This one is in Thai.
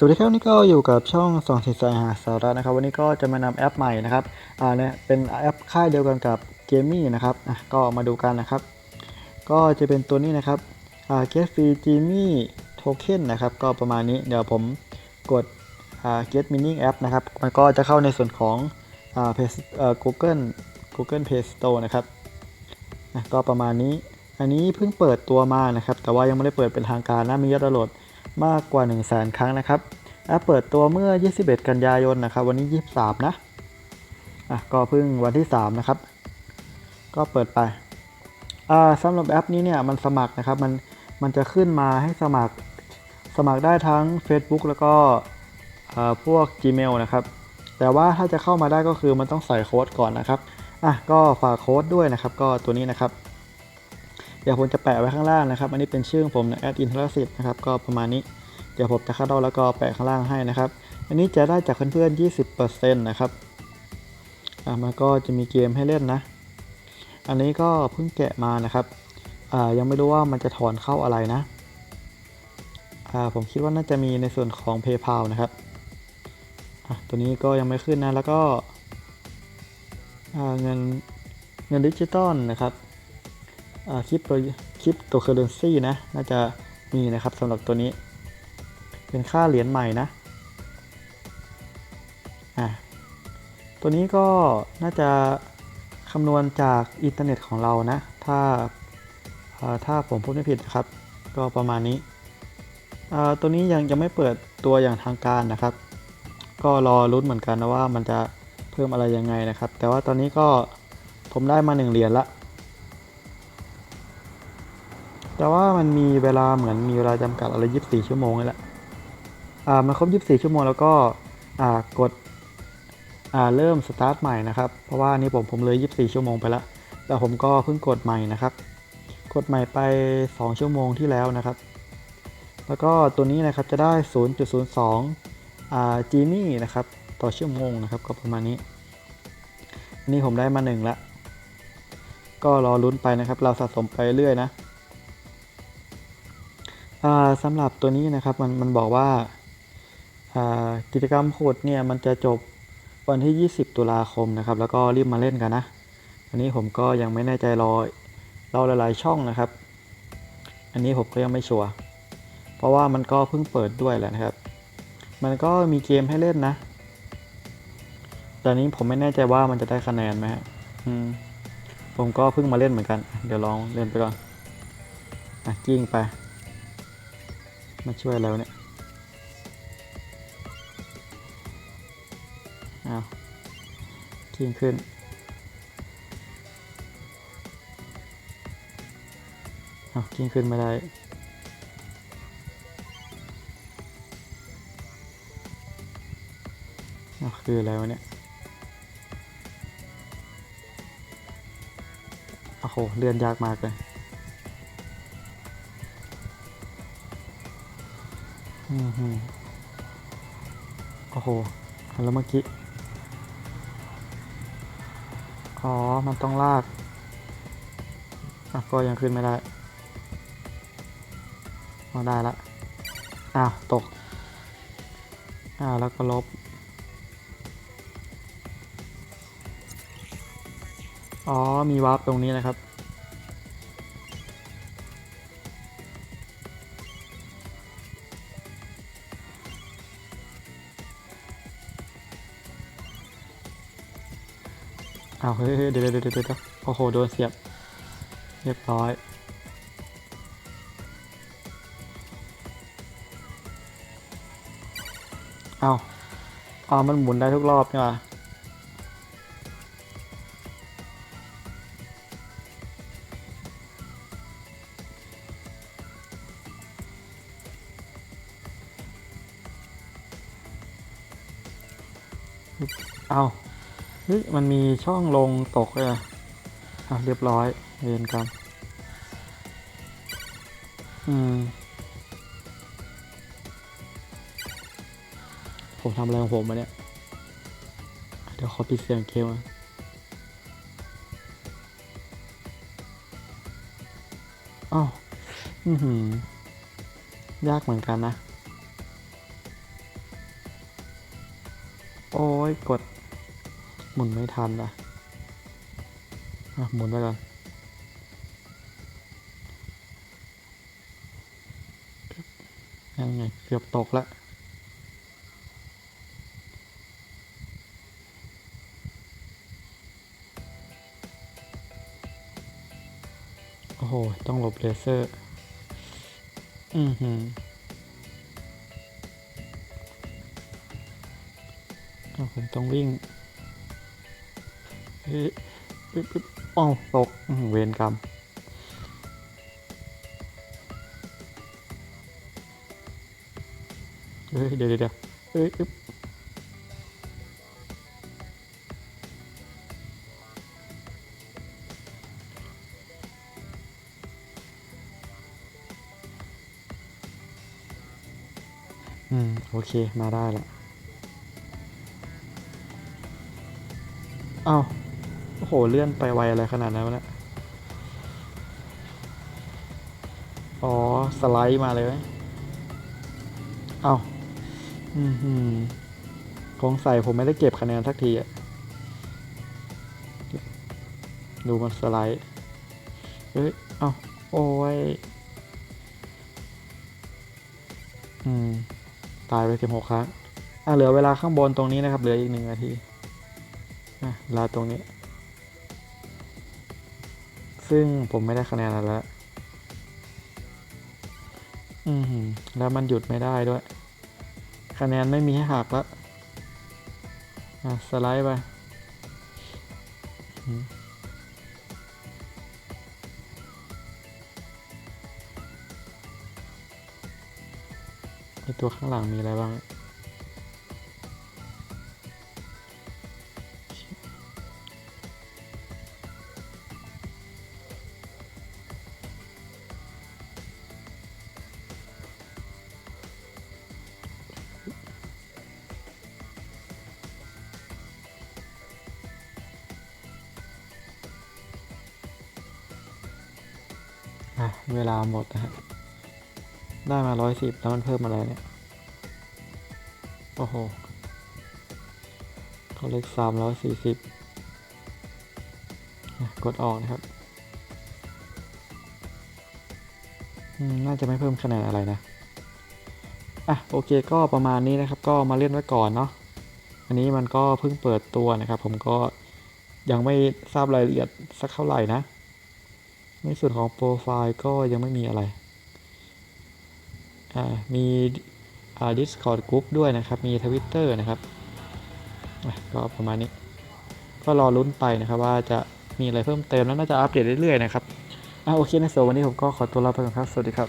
สวัสดีครับนนี้ก็อยู่กับช่องสองสินสายหาสาระนะครับ วันนี้ก็จะมานำแอปใหม่นะครับอ่าเนี่ยเป็นแอปค่ายเดียวกันกับเกมมี่นะครับอะก็มาดูกันนะครับ ก็จะเป็นตัวนี้นะครับอ่า get free Jimmy token นะครับ ก็ประมาณนี้เดี๋ยวผมกดอ่า get meaning app นะครับ มันก็จะเข้าในส่วนของอ่า Play เอ่อ Google Google Play Store นะครับอะก็ประมาณนี้ อันนี้เพิ่งเปิดตัวมานะครับ แต่ว่ายังไม่ได้เปิดเป็นทางการนะมียอดดาวน์โหลด มากกว่า 1 0 0 0 0แสนครั้งนะครับแอปเปิดตัวเมื่อ 21 กันยายนนะครับ วันนี้ 23 นะอะก็เพิ่งวันที่ 3 นะครับ ก็เปิดไปอ่าสำหรับแอปนี้เนี่ยมันสมัครนะครับมันมันจะขึ้นมาให้สมัครสมัครได้ทั้ง Facebook แล้วก็อ่าพวก Gmail นะครับ แต่ว่าถ้าจะเข้ามาได้ก็คือมันต้องใส่โค้ดก่อนนะครับอะก็ฝากโค้ดด้วยนะครับ ก็ตัวนี้นะครับ ดี๋ยวผมจะแปะไว้ข้างล่างนะครับ อันนี้เป็นชื่อของผมนะแอดอินทรสิทธิ์นะครับ ก็ประมาณนี้ เดี๋ยวผมจะเข้าแล้วก็แปะข้างล่างให้นะครับ อันนี้จะได้จากเพื่อนๆ 20%นะครับอ่ามันก็จะมีเกมให้เล่นนะ อันนี้ก็เพิ่งแกะมานะครับอ่ายังไม่รู้ว่ามันจะถอนเข้าอะไรนะอ่าผมคิดว่าน่าจะมีในส่วนของ PayPal นะครับอะตัวนี้ก็ยังไม่ขึ้นนะ แล้วก็อ่าเงินเงินดิจิตอลนะครับ คลิปคลิปตัวเคอร์เรนซีนะ น่าจะมีนะครับสำหรับตัวนี้ เป็นค่าเหรียญใหม่นะอะตัวนี้ก็น่าจะคำนวณจากอินเทอร์เน็ตของเรานะ ถ้าถ้าผมพูดไม่ผิดนะครับ ก็ประมาณนี้ ตัวนี้ยังยังไม่เปิดตัวอย่างทางการนะครับ ก็รอรุ้นเหมือนกันนะว่ามันจะเพิ่มอะไรยังไงนะครับ แต่ว่าตอนนี้ก็ผมได้มาหนึ่งเหรียญละ แต่ว่ามันมีเวลาเหมือนมีเวลาจำกัดอะไร24ชั่วโมงนี่แหละอ่ามันครบ24ชั่วโมงแล้วก็อ่ากดอ่าเริ่มสตาร์ทใหม่นะครับเพราะว่านี่ผมผมเลย24ชั่วโมงไปแล้วแล้วผมก็เพิ่งกดใหม่นะครับ กดใหม่ไป 2 ชั่วโมงที่แล้วนะครับ แล้วก็ตัวนี้นะครับจะได้ 0.02อ่าจีนี่นะครับต่อชั่วโมงนะครับก็ประมาณนี้นนี้ผมได้มาหนึ่งละก็รอลุ้นไปนะครับ เราสะสมไปเรื่อยนะ สำหรับตัวนี้นะครับมันมันบอกว่ากิจกรรมโหดเนี่ยมันจะจบวันที่ 20 ตุลาคมนะครับ แล้วก็รีบมาเล่นกันนะ อันนี้ผมก็ยังไม่แน่ใจรอเรอหลายๆช่องนะครับ อันนี้ผมก็ยังไม่ชัวร์เพราะว่ามันก็เพิ่งเปิดด้วยแหละนะครับ มันก็มีเกมให้เล่นนะแต่นี้ผมไม่แน่ใจว่ามันจะได้คะแนนไหมอืมผมก็เพิ่งมาเล่นเหมือนกัน เดี๋ยวลองเล่นไปก่อนอะกิ้งไป มาช่วยแล้วเนี่ยอ้าวกิ้งขึ้นอ้าวกิ้งขึ้นไม่ได้อ้าวคืออะไรวะเนี่ยโอ้โหเลื่อนยากมากเลย โอ้โหแล้วเมื่อกี้ อ๋อ มันต้องลากอะก็ยังขึ้นไม่ได้เอาได้ละ อ้าว ตก อ้าว แล้วก็ลบ อ๋อ มีวาร์ปตรงนี้นะครับาวเฮ้ยเดี๋ยวเดี๋ยวเดี๋ยวเดี๋ยวโอ้โหโดนเสียบ เรียบร้อยเอาเอามันหมุนได้ทุกรอบนี่หว่าเอา เฮ้ยมันมีช่องลงตกเลยอะอะเรียบร้อยเรียนกรรมอืม ผมทำอะไรของผมมาเนี่ย เดี๋ยวขอปิดเสียงเกมก่อนอ้าวอือหือ ยากเหมือนกันนะ โอ้ยกด หมุนไม่ทันอะอะหมุนไปก่อนยังไงเกือบตกแล้วโอ้โห ต้องหลบเลเซอร์ อือหืออ้าวผมต้องวิ่ง อ้าวตกอื้อหือเวรกรรมเฮ้ยเดี๋ยวเดี๋ยวเดี๋ยวเฮ้ยอึ๊บอืม โอเค มาได้ละอ้าว โอ้โหเลื่อนไปไวอะไรขนาดนั้นวะเนี่ยอ๋อ สไลด์มาเลย เอ้าอืมหืมคงใส่ผมไม่ได้เก็บคะแนนสักทีอะดูมันสไลด์เฮ้ย เอ้า โอ้ย อืม ตายไปสิบหกครั้ง อะ เหลือเวลาข้างบนตรงนี้นะครับ เหลืออีกหนึ่งนาที อะเวลาตรงนี้ ซึ่งผมไม่ได้คะแนนแล้วอืมหืมแล้วมันหยุดไม่ได้ด้วย คะแนนไม่มีให้หักแล้วอะสไลด์ไปมไอตัวข้างหลังมีอะไรบ้าง เวลาหมดนะฮะ ได้มาร้อยสิบแล้วมันเพิ่มอะไรเนี่ย โอ้โหเขาเลขสามร้อยสี่สิบกดออกนะครับ น่าจะไม่เพิ่มคะแนนอะไรนะ อะ โอเคก็ประมาณนี้นะครับ ก็มาเล่นไว้ก่อนเนาะ อันนี้มันก็เพิ่งเปิดตัวนะครับ ผมก็ยังไม่ทราบรายละเอียดสักเท่าไหร่นะ ในส่วนของโปรไฟล์ก็ยังไม่มีอะไรอ่ามีอ่า Discord Group ด้วยนะครับ มี Twitter นะครับก็ประมาณนี้ ก็รอลุ้นไปนะครับว่าจะมีอะไรเพิ่มเติมแล้วน่าจะอัปเดตเรื่อยๆนะครับอ่าโอเคในส่วนวันนี้ผมก็ขอตัวลาไปก่อนครับ สวัสดีครับ